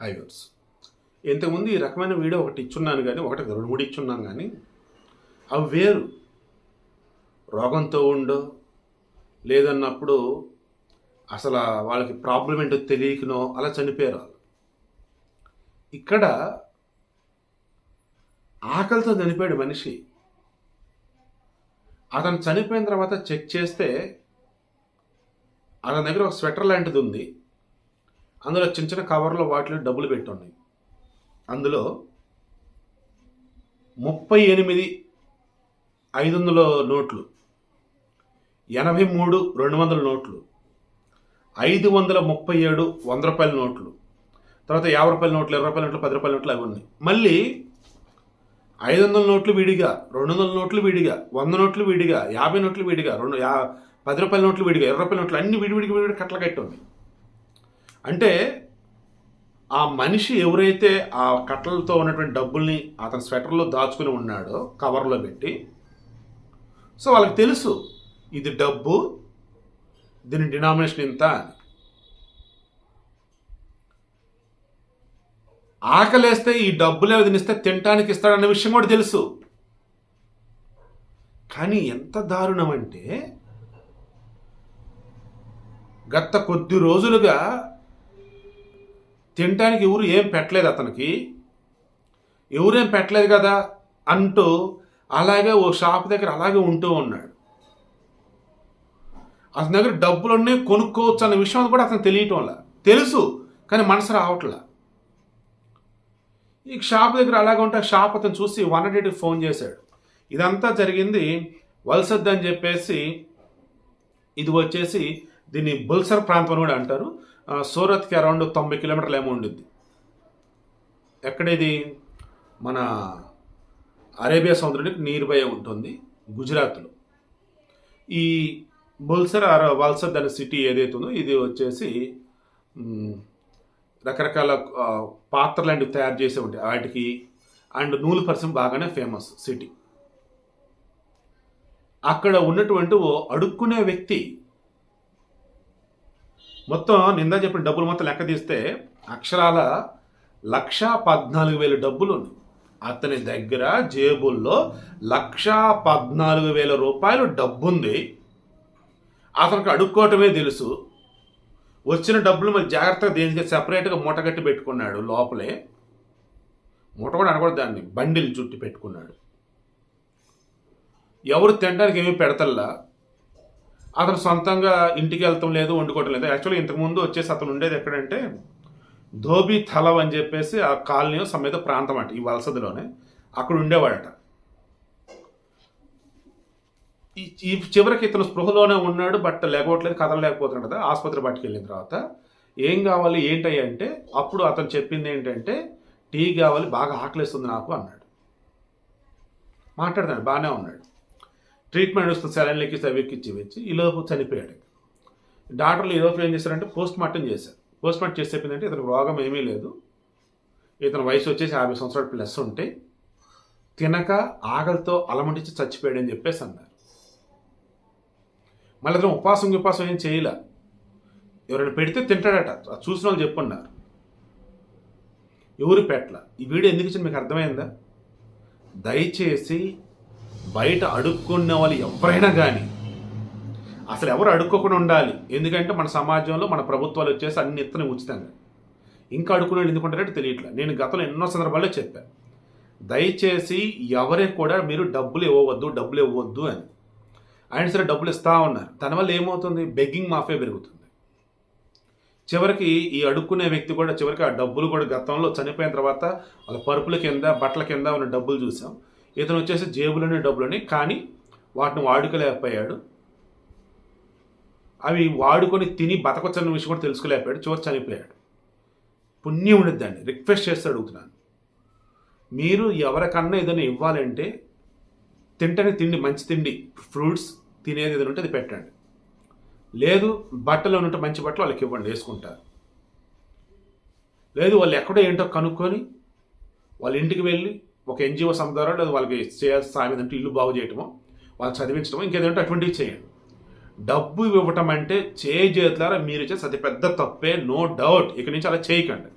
హైవర్స్ ఇంతకుముందు ఈ రకమైన వీడియో ఒకటి ఇచ్చున్నాను కానీ ఒకటి రెండు మూడు ఇచ్చున్నాను కానీ అవి వేరు. రోగంతో ఉండో లేదన్నప్పుడు అసలు వాళ్ళకి ప్రాబ్లం ఏంటో తెలియకనో అలా చనిపోయారు వాళ్ళు. ఇక్కడ ఆకలితో చనిపోయాడు మనిషి. అతను చనిపోయిన తర్వాత చెక్ చేస్తే అతని దగ్గర ఒక స్వెటర్ లాంటిది ఉంది. అందులో చిన్న చిన్న కవర్లో వాటిలో డబ్బులు పెట్టి ఉన్నాయి. అందులో ముప్పై ఎనిమిది ఐదు వందల నోట్లు ఎనభై మూడు రెండు వందల నోట్లు ఐదు వందల ముప్పై ఏడు వంద రూపాయల నోట్లు తర్వాత యాభై రూపాయల నోట్లు ఇరవై రూపాయల నోట్లు పది రూపాయల నోట్లు అవి ఉన్నాయి. మళ్ళీ ఐదు వందల నోట్లు విడిగా రెండు వందల నోట్లు విడిగా వంద నోట్లు విడిగా యాభై నోట్లు విడిగా రెండు యా పది రూపాయల నోట్లు విడిగా ఇరవై రూపాయల నోట్లు అన్ని విడివిడిగా విడివిడి కట్టలు కట్టి ఉన్నాయి. అంటే ఆ మనిషి ఎవరైతే ఆ కట్టలతో ఉన్నటువంటి డబ్బుల్ని అతని స్వెటర్లో దాచుకుని ఉన్నాడో కవర్లో పెట్టి సో వాళ్ళకి తెలుసు ఇది డబ్బు దీని డినామినేషన్ ఇంత అని. ఆకలేస్తే ఈ డబ్బులు తినిస్తే తినటానికి ఇస్తాడన్న విషయం కూడా తెలుసు. కానీ ఎంత దారుణం అంటే గత కొద్ది రోజులుగా తినటానికి ఎవరు ఏం పెట్టలేదు అతనికి. ఎవరేం పెట్టలేదు కదా అంటూ అలాగే ఓ షాప్ దగ్గర అలాగే ఉంటూ ఉన్నాడు. అతని దగ్గర డబ్బులన్నీ కొనుక్కోవచ్చు అన్న విషయం కూడా అతను తెలియటం వల్ల. తెలుసు కానీ మనసు రావట్లా. ఈ షాప్ దగ్గర అలాగే ఉంటే షాప్ అతను చూసి వన్ హండ్రెడ్కి ఫోన్ చేశాడు. ఇదంతా జరిగింది వలసద్దని అని చెప్పేసి ఇది వచ్చేసి దీన్ని బుల్సర్ ప్రాంతం కూడా అంటారు. సూరత్కి అరౌండ్ తొంభై కిలోమీటర్లు ఏమో ఉండుద్ది. ఎక్కడేది మన అరేబియా సముద్రానికి నియర్ బై ఉంటుంది గుజరాత్లో. ఈ బుల్సర్ అర వల్సద్ అనే సిటీ ఏదైతే ఉందో ఇది వచ్చేసి రకరకాల పాత్రలు లాంటివి తయారు చేసే ఉంటాయి. వాటికి అండ్ నూలు పరిశ్రమ బాగానే ఫేమస్ సిటీ అక్కడ ఉన్నటువంటి ఓ అడుక్కునే వ్యక్తి మొత్తం నిందా చెప్పిన డబ్బులు మొత్తం లెక్క తీస్తే అక్షరాల లక్ష పద్నాలుగు వేల డబ్బులు ఉన్నాయి. అతని దగ్గర జేబుల్లో లక్ష పద్నాలుగు వేల రూపాయలు డబ్బుంది. అతనికి అడుక్కోవటమే తెలుసు. వచ్చిన డబ్బులు మరి జాగ్రత్తగా దేనికి సెపరేట్గా మూటగట్టి పెట్టుకున్నాడు లోపలే. మూట కూడా అనకూడదు దాన్ని. బండిల్ చుట్టి పెట్టుకున్నాడు. ఎవరు తినడానికి ఏమీ పెడతల్లా? అతను సొంతంగా ఇంటికి వెళ్తాం లేదు వండుకోవటం లేదు. యాక్చువల్లీ ఇంతకుముందు వచ్చేసి అతను ఉండేది ఎక్కడంటే ధోబి థలవ్ అని చెప్పేసి ఆ కాలనీ సమేత ప్రాంతం అంట ఈ వలసదిలోనే. అక్కడ ఉండేవాడట. ఈ చివరికి ఇతను స్పృహలోనే ఉన్నాడు బట్ లేకపోవట్లేదు కదలలేకపోతున్నాడు కదా ఆసుపత్రి పట్టుకెళ్ళిన తర్వాత. ఏం కావాలి ఏంటయ్య అంటే అప్పుడు అతను చెప్పింది ఏంటంటే టీ కావాలి బాగా ఆకలిస్తుంది నాకు అన్నాడు. మాట్లాడతాడు బాగానే ఉన్నాడు. ట్రీట్మెంట్ వస్తుంది సెలైన్ లెక్కిస్తే అవి ఎక్కిచ్చి వచ్చి ఈలోపు చనిపోయాడు. డాక్టర్లు ఈలోపు ఏం చేశారంటే పోస్ట్ మార్టం చేశారు. పోస్ట్ మార్టం చేసి చెప్పిందంటే ఇతను రోగం ఏమీ లేదు. ఇతని వయసు వచ్చేసి యాభై సంవత్సరాలు ప్లస్ ఉంటే తినక ఆకలితో చచ్చిపోయాడు చచ్చిపోయాడని చెప్పేసి అన్నారు. మళ్ళీ అతను ఉపాసం ఉపాసం ఏం చేయలే. ఎవరైనా పెడితే తింటాడట. చూసిన వాళ్ళు చెప్పున్నారు. ఎవరు పెట్టల. ఈ వీడియో ఎందుకు ఇచ్చింది మీకు అర్థమైందా? దయచేసి బయట అడుక్కున్న వాళ్ళు ఎవరైనా కానీ అసలు ఎవరు అడుక్కోకుండా ఉండాలి. ఎందుకంటే మన సమాజంలో మన ప్రభుత్వాలు వచ్చేసి అన్ని ఇత్తనే ఉచితంగా. ఇంకా అడుక్కునే ఎందుకుంటారంటే తెలియట్లేదు. నేను గతంలో ఎన్నో సందర్భాల్లో చెప్పాను దయచేసి ఎవరికి కూడా మీరు డబ్బులు ఇవ్వవద్దు డబ్బులు ఇవ్వద్దు అని. ఆయన సరే డబ్బులు ఇస్తా ఉన్నారు. దానివల్ల ఏమవుతుంది? బెగ్గింగ్ మాఫే పెరుగుతుంది. చివరికి ఈ అడుక్కునే వ్యక్తి కూడా చివరికి ఆ డబ్బులు కూడా గతంలో చనిపోయిన తర్వాత వాళ్ళ పరుపుల కింద బట్టల కింద ఉన్న డబ్బులు చూసాం. ఇతను వచ్చేసి జేబులోనే డబ్బులని కానీ వాటిని వాడుకోలేకపోయాడు. అవి వాడుకొని తిని బతకొచ్చన్న విషయం కూడా తెలుసుకోలేకపోయాడు. చివరి చనిపోయాడు. పుణ్యం ఉండద్దండి. రిక్వెస్ట్ చేస్తే అడుగుతున్నాను. మీరు ఎవరికన్నా ఏదైనా ఇవ్వాలంటే తింటని తిండి మంచి తిండి ఫ్రూట్స్ తినేది ఏదైనా ఉంటే అది పెట్టండి. లేదు బట్టలు ఉన్నట్టు మంచి బట్టలు వాళ్ళకి ఇవ్వండి వేసుకుంటారు. లేదు వాళ్ళు ఎక్కడో ఏంటో కనుక్కొని వాళ్ళ ఇంటికి వెళ్ళి ఒక ఎన్జిఓ సంస్థ ద్వారా లేదు వాళ్ళకి చేయాల్సిన సాయం ఏంటంటే ఇల్లు బాగు చేయటమో వాళ్ళు చదివించడమో ఇంకేదంటే అటువంటివి చేయండి డబ్బు ఇవ్వటం అంటే చేయి చేతులారా మీరు చేసి అతి పెద్ద తప్పే నో డౌట్. ఇక్కడి నుంచి అలా చేయకండి.